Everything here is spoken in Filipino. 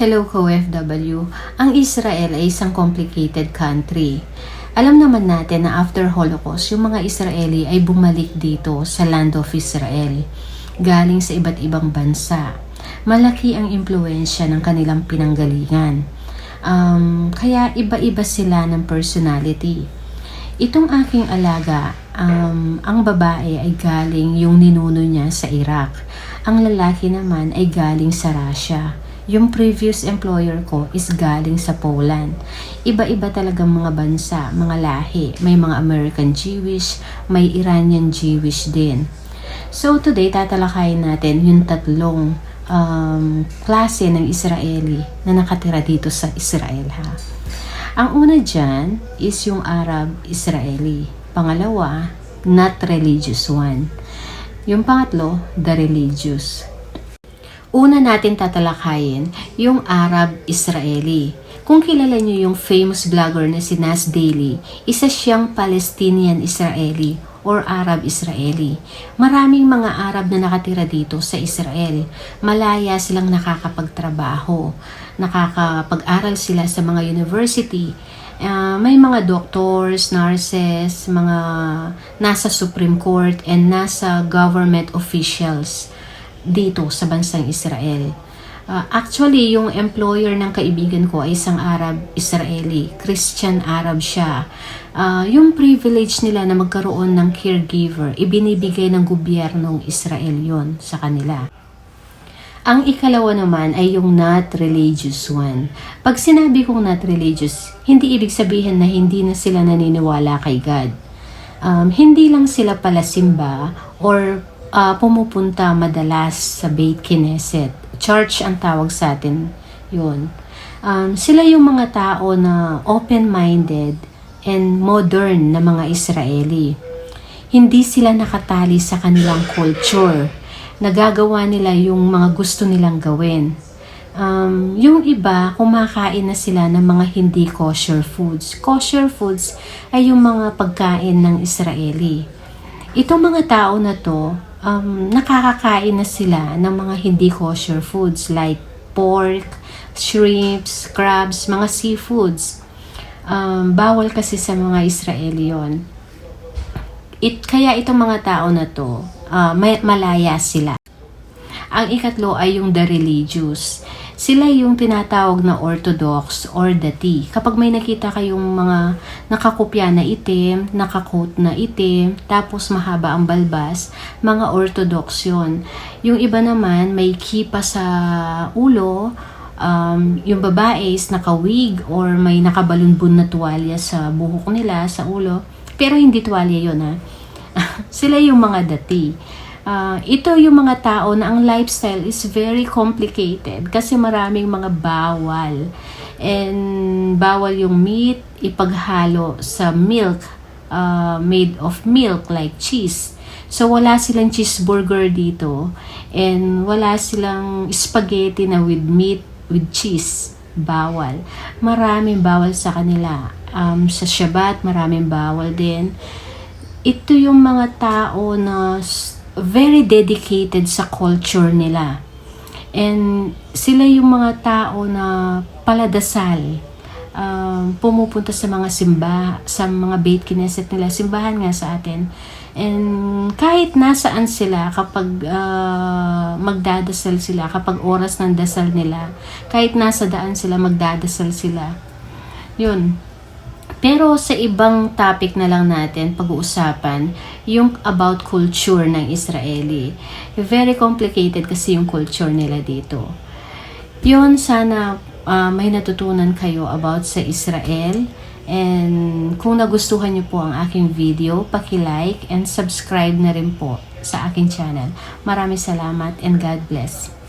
Hello co-FW. Ang Israel ay isang complicated country. Alam naman natin na after Holocaust, yung mga Israeli ay bumalik dito sa land of Israel, galing sa iba't ibang bansa. Malaki ang impluensya ng kanilang pinanggalingan. Um, kaya iba-iba sila ng personality. Itong aking alaga, um, ang babae ay galing yung ninuno niya sa Iraq. Ang lalaki naman ay galing sa Russia. Yung previous employer ko is galing sa Poland. Iba-iba talagang mga bansa, mga lahi. May mga American Jewish, may Iranian Jewish din. So today tatalakayin natin yung tatlong um, klase ng Israeli na nakatira dito sa Israel ha. Ang una dyan is yung Arab-Israeli. Pangalawa, not religious one. Yung pangatlo, the religious. Una natin tatalakayin yung Arab-Israeli. Kung kilala nyo yung famous vlogger na si Nas Daily, isa siyang Palestinian-Israeli or Arab-Israeli. Maraming mga Arab na nakatira dito sa Israel. Malaya silang nakakapagtrabaho, nakakapag-aral sila sa mga university. Uh, may mga doctors, nurses, mga nasa Supreme Court and nasa government officials dito sa bansang Israel. Uh, actually, yung employer ng kaibigan ko ay isang Arab-Israeli. Christian Arab siya. Uh, yung privilege nila na magkaroon ng caregiver, ibinibigay ng gobyernong Israel yon sa kanila. Ang ikalawa naman ay yung not religious one. Pag sinabi kong not religious, hindi ibig sabihin na hindi na sila naniniwala kay God. Um, hindi lang sila pala simba or uh, pumupunta madalas sa Beit Knesset. Church ang tawag sa atin yun. Um, sila yung mga tao na open-minded and modern na mga Israeli. Hindi sila nakatali sa kanilang culture. Nagagawa nila yung mga gusto nilang gawin. Um, yung iba, kumakain na sila ng mga hindi kosher foods. Kosher foods ay yung mga pagkain ng Israeli. Itong mga tao na to, um, nakakakain na sila ng mga hindi kosher foods like pork, shrimps, crabs, mga seafoods. Um, bawal kasi sa mga Israeli yon. It, kaya itong mga tao na to, uh, may, malaya sila. Ang ikatlo ay yung the religious. Sila yung tinatawag na orthodox or dati. Kapag may nakita kayong mga nakakopya na itim, nakakoat na itim, tapos mahaba ang balbas, mga orthodox yun. Yung iba naman may kipa sa ulo, um, yung babae is nakawig or may nakabalunbun na tuwalya sa buhok nila, sa ulo. Pero hindi tuwalya yun ha. Sila yung mga dati. Uh, ito yung mga tao na ang lifestyle is very complicated kasi maraming mga bawal. And bawal yung meat ipaghalo sa milk uh, made of milk like cheese. So wala silang cheeseburger dito and wala silang spaghetti na with meat with cheese. Bawal. Maraming bawal sa kanila. Um, sa Shabbat, maraming bawal din. Ito yung mga tao na very dedicated sa culture nila. And sila yung mga tao na paladasal. Um, pumupunta sa mga simba, sa mga Beit Knesset nila, simbahan nga sa atin. And kahit nasaan sila kapag uh, magdadasal sila, kapag oras ng dasal nila, kahit nasa daan sila, magdadasal sila. Yun. Pero sa ibang topic na lang natin pag-uusapan, yung about culture ng Israeli. Very complicated kasi yung culture nila dito. Yun, sana uh, may natutunan kayo about sa Israel And kung nagustuhan niyo po ang aking video, paki-like and subscribe na rin po sa aking channel. Maraming salamat and God bless.